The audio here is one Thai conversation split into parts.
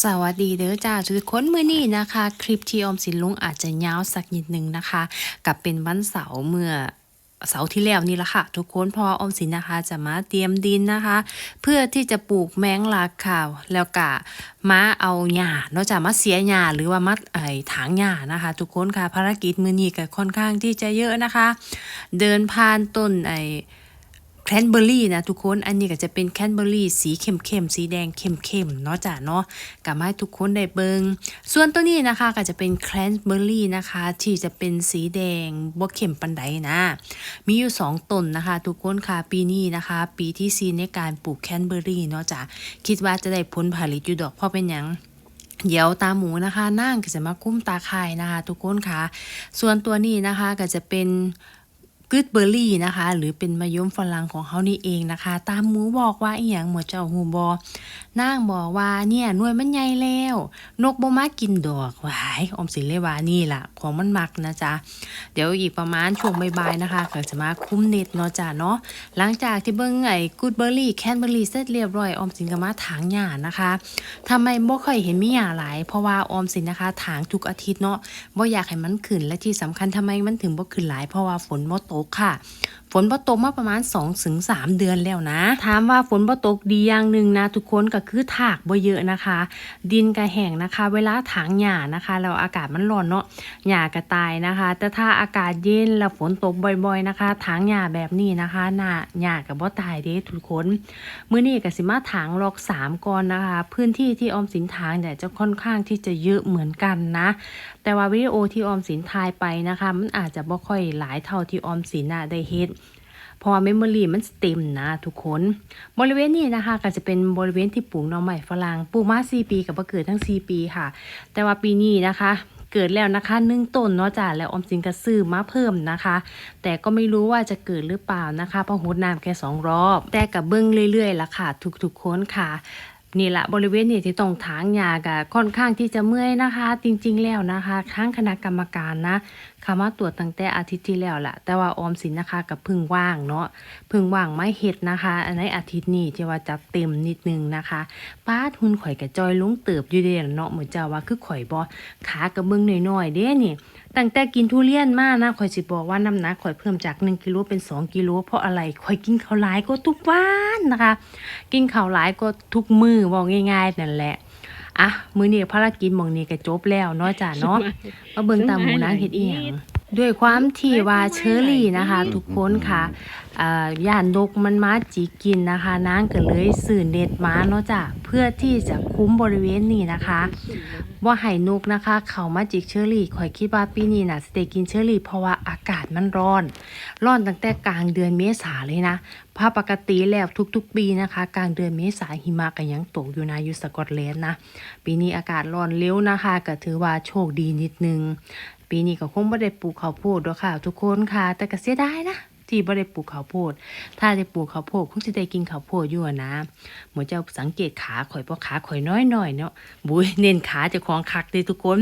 สวัสดีเด้อจ้าทุกคนมื้อนี้นะคะ คลิปที่ออมสินลุงอาจจะยาวสักนิดนึงนะคะ กับเป็นวันเสาร์เมื่อเสาร์ที่แล้วนี่ละค่ะ ทุกคนพออมสินนะคะจะมาเตรียมดินนะคะ เพื่อที่จะปลูกแมงลักค่ะแล้วก็มาเอาหญ้าเนอกจากมาเสียหญ้าหรือว่ามัดไอ้ถางหญ้านะคะ ทุกคนค่ะภารกิจมื้อนี้ก็ค่อนข้างที่จะเยอะนะคะ เดินผ่านต้นไอ้ แคนเบอร์รี่นะทุกคนอันนี้ก็จะเป็นแคนเบอร์รี่สีเข้มๆสีแดงเข้มๆเนาะจ้ะเนาะกับมาให้ทุกคนได้เบิงส่วนตัวนี้นะคะก็จะเป็นแคนเบอร์รี่นะคะ ที่จะเป็นสีแดงบ่เข้มปันใดนะ มีอยู่ 2ต้นนะคะ ทุกคนค่ะปีนี้นะคะ ปีที่ซีในการปลูกแคนเบอร์รี่เนาะจ้ะคิดว่าจะได้ผลผลิตอยู่ดอกเพราะเป็นหยังเดี๋ยวตาหมูนะคะนั่งก็จะมาคุ้มตาไข่นะคะ ทุกคนค่ะ ส่วนตัวนี้นะคะก็จะเป็น กึดเบอร์รี่นะคะ หรือเป็นมะยมฝรั่งของเขานี่เองนะคะ ตามหมูบอกว่าอีหยังหมดเจ้าหูบอนางบอกว่าเนี่ยหน่วยมันใหญ่แล้ว นกบ่มากินดอกหวายอมสินเลยว่านี่ล่ะ ของมันมักนะจ๊ะ เดี๋ยวอีกประมาณช่วงบ่ายๆนะคะก็จะมาคุ้มเน็ตเนาะจ้ะเนาะหลังจากที่เบิ่งไอ้กูดเบอร์รี่แคนเบอร์รี่เสร็จเรียบร้อยอมสินก็มาถางหญ้านะคะทำไมบ่ค่อยเห็นมีหญ้าหลาย เพราะว่าออมสินนะคะถางทุกอาทิตย์เนาะบ่อยากให้มันขึ้นและที่สำคัญทำไมมันถึงบ่ขึ้นหลายเพราะว่าฝนบ่ตกค่ะฝนบ่ตกมาประมาณ2ถึง3เดือนแล้วนะ ถามว่าฝนบ่ตกดีอย่างหนึ่งนะ ทุกคนก็คือถากบ่เยอะนะคะ ดินก็แห้งนะคะ เวลาถางหญ้านะคะแล้วอากาศมันร้อนเนาะหญ้าก็ตายนะคะ แต่ถ้าอากาศเย็นแล้วฝนตกบ่อย ๆนะคะ ถางหญ้าแบบนี้นะคะหน้าหญ้าก็บ่ตายเด้ทุกคนมื้อนี้ก็สิมาถางลอกสามก่อนนะคะ พื้นที่ที่ออมสินถางเนี่ยจะค่อนข้างที่จะเยอะเหมือนกันนะ แต่ว่าวิดีโอที่ออมสินถ่ายไปนะคะ มันอาจจะบ่ค่อยหลายเท่าที่ออมสินน่ะได้เฮ็ดเพราะว่าเมมโมรีมันเต็มนะทุกคน บริเวณนี้นะคะ ก็จะเป็นบริเวณที่ปลูกหน่อไม้ฝรั่งปลูกมา 4 ปีกับเกิดทั้ง 4 ปีค่ะ แต่ว่าปีนี้นะคะเกิดแล้วนะคะนึ่งต้นเนาะจ้ะแล้วออมสินก็ซื้อมาเพิ่มนะคะ แต่ก็ไม่รู้ว่าจะเกิดหรือเปล่านะคะเพราะหดน้ำแค่สองรอบ แต่กับเบิ้งเรื่อยๆละค่ะทุกๆคนค่ะ นี่แหละบริเวณนี้ที่ต้องถางหญ้าก็ค่อนข้างที่จะเมื่อยนะคะ จริงๆแล้วนะคะทั้งคณะกรรมการนะเขามาตรวจตั้งแต่อาทิตย์ที่แล้วแหละแต่ว่าออมสินนะคะกับพึ่งว่างเนาะพึ่งว่างไม่เฮ็ดนะคะในอาทิตย์นี้ที่ว่าจัดเต็มนิดนึงนะคะป้าดหุ่นข่อยกับจอยลุงเติบอยู่เด้เนาะเหมือนจ้าว่าคือข่อยบ่ขากับเบิ่งน้อยๆเด้นี่ ตั้งแต่กินทุเรียนมานะข่อยสิบอกว่าน้ำหนักข่อยเพิ่มจาก 1กิโลเป็น 2กิโลเพราะอะไรข่อยกินข้าวหลายก็ทุกวันนะคะ กินข้าวหลายก็ทุกมื้อบอกง่ายๆนั่นแหละอะมื้อนี้ภารกิจหมองนี้ก็จบแล้วเนาะจ้ะเนาะมาเบิ่งตามหมูนางเฮ็ดอีหยัง ด้วยความที่ว่าเชอรี่นะคะ ทุกคนค่ะอ่าย่านนกมันมาจิกกินนะคะนางก็เลยสื่อเน็ตมาเนาะจ้ะเพื่อที่จะคุ้มบริเวณนี้นะคะว่าไห่นกนะคะ เขามาจิกเชอรี่ข่อยคิดว่าปีนี้น่ะสเตกินเชอรี่เพราะว่าอากาศมันร้อน ร้อนตั้งแต่กลางเดือนเมษาเลยนะภาพปกติแล้วทุกๆ ปีนะคะ กลางเดือนเมษาหิมะก็ยังตกอยู่นะอยู่สกอตแลนด์นะปีนี้อากาศร้อนเร็วนะคะก็ถือว่าโชคดีนิดนึง ปีนี้ก็คงไม่ได้ปลูกข้าวโพดหรอกค่ะทุกคนค่ะ แต่ก็เสียดายนะที่ไม่ได้ปลูกข้าวโพด ถ้าได้ปลูกข้าวโพดคงจะได้กินข้าวโพดอยู่อะนะหมอเจ้าสังเกตขาข่อยเพราะขาข่อยน้อยหน่อยเนาะบุยเน้นขาเจะของคักเลยทุกคน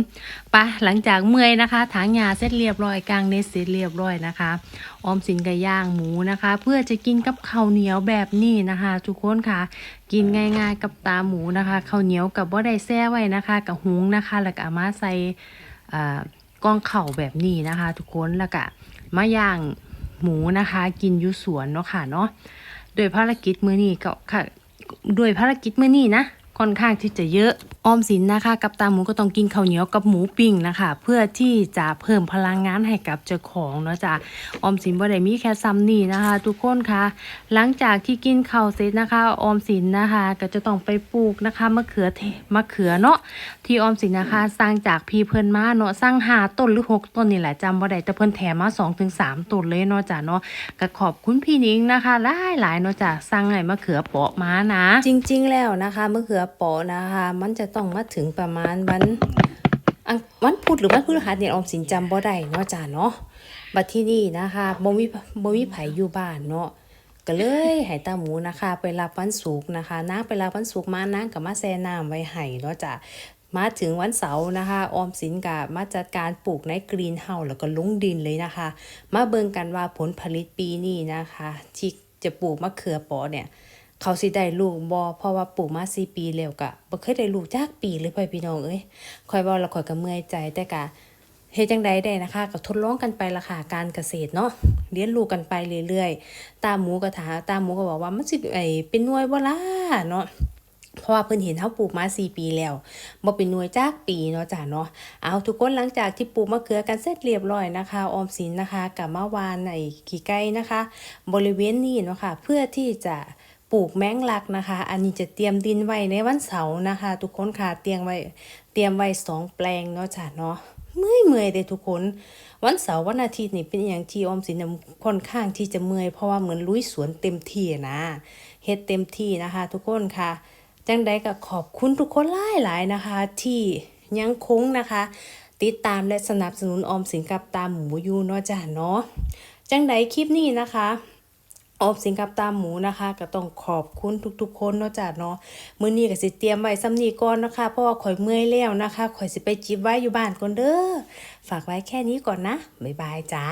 ไปะหลังจากเมื่อยนะคะถางหญ้าเสร็จเรียบร้อยกลางเนตเสร็จเรียบร้อยนะคะ ออมสินกับย่างหมูนะคะ เพื่อจะกินกับข้าวเหนียวแบบนี้นะคะ ทุกคนค่ะ กินง่ายๆกับตาหมูนะคะข้าวเหนียวกับว่าได้แซ่ไว้นะคะ กับหุงนะคะ แล้วก็เอามาใส่อ่า ก้องเข่าแบบนี้นะคะ ทุกคนแล้วก็มาย่างหมูนะคะ กินยุสวนเนาะค่ะเนาะโดยภารกิจมื้อนี้ก็ค่ะโดยภารกิจมื้อนี้นะค่อนข้างที่จะเยอะออมสินนะคะกับตาหมูก็ต้องกินข้าวเหนียวกับหมูปิ้งนะคะ เพื่อที่จะเพิ่มพลังงานให้กับเจ้าของเนาะจ้ะออมสินบ่ได้มีแค่ซ้ำนี่นะคะ ทุกคนค่ะ หลังจากที่กินข้าวเสร็จนะคะออมสินนะคะ ก็จะต้องไปปลูกนะคะมะเขือเทมะเขือเนาะที่ออมสินนะคะสร้างจากพี่เพิ่นมาเนาะสร้างหาต้นหรือหกต้นนี่แหละจำบ่ได้แต่เพิ่นแถมมาสองถึงสามต้นเลยเนาะจ้ะเนาะก็ขอบคุณพี่นิ้งนะคะหลายหลายๆเนาะจ้ะสร้างไห้มะเขือเปาะมานะ จริง ๆ แล้วนะคะมะเขือเปาะนะคะ มันจะต้องมาถึงประมาณวันวันพุธหรือวันพฤหัสเนี่ยออมสินจำบ่ได้เนาะจ้ะเนาะบัดที่นี่นะคะบ่มีบ่มีไผอยู่บ้านเนาะก็เลยให้ตาหมูนะคะ ไปรับวันศุกร์นะคะนางไปรับวันศุกร์มานางกับมาแซ่น้ำไว้ให้เนาะจ้ะมาถึงวันเสาร์นะคะ ออมสินกับมาจัดการปลูกในกรีนเฮาส์แล้วก็ลงดินเลยนะคะ มาเบิ่งกันว่าผลผลิตปีนี้นะคะ ที่จะปลูกมะเขือปอเนี่ย เขาสิได้ลูกบ่เพราะว่าปลูกมาสี่ปีแล้วก็บ่เคยได้ลูกจักปีเลยพ่อพี่น้องเอ้ยข่อยเว้าแล้วข่อยก็เมื่อยใจแต่ก็เฮ็ดจังใดได้นะคะก็ทดลองกันไปละค่ะการเกษตรเนาะเรียนรู้กันไปเรื่อยๆ ตาหมูก็ถามตาหมูก็บอกว่ามันสิไอเป็นหน่วยบ่ล่ะเนาะเพราะว่าเพิ่นเห็นเฮาปลูกมา4ปีแล้วบ่เป็นหน่วยจากปีเนาะจ้ะเนาะเอาทุกคนหลังจากที่ปลูกมะเขือกันเสร็จเรียบร้อยนะคะออมสินนะคะกับมะวานไอ้ขี้ไก่นะคะ บริเวณนี้เนาะค่ะเพื่อที่จะ ปลูกแมงลักนะคะ อันนี้จะเตรียมดินไว้ในวันเสาร์นะคะ ทุกคนค่ะเตรียมไว้เตรียมไว้สองแปลงเนาะจ้ะเนาะเมื่อยเมื่อยเด้ทุกคน วันเสาร์วันอาทิตย์นี่เป็นอย่างที่อมสินค่อนข้างที่จะเมื่อยเพราะว่าเหมือนลุยสวนเต็มที่นะเฮ็ดเต็มที่นะคะ ทุกคนค่ะจังใดก็ขอบคุณทุกคนหลายๆนะคะ ที่ยังคงนะคะ ติดตามและสนับสนุนอมสินกับตามหมูยูเนาะจ้ะเนาะจังใดคลิปนี้นะคะ ออมสินกับตามหมูนะคะ ก็ต้องขอบคุณทุกๆ คนเนาะจ้ะเนาะมื้อนี้ก็สิเตรียมไว้ซ้ำนี้ก่อนนะคะ เพราะว่าข่อยเมื่อยแล้วนะคะข่อยสิไปจิบไว้อยู่บ้านก่อนเด้อฝากไว้แค่นี้ก่อนนะบ๊ายบายจ้า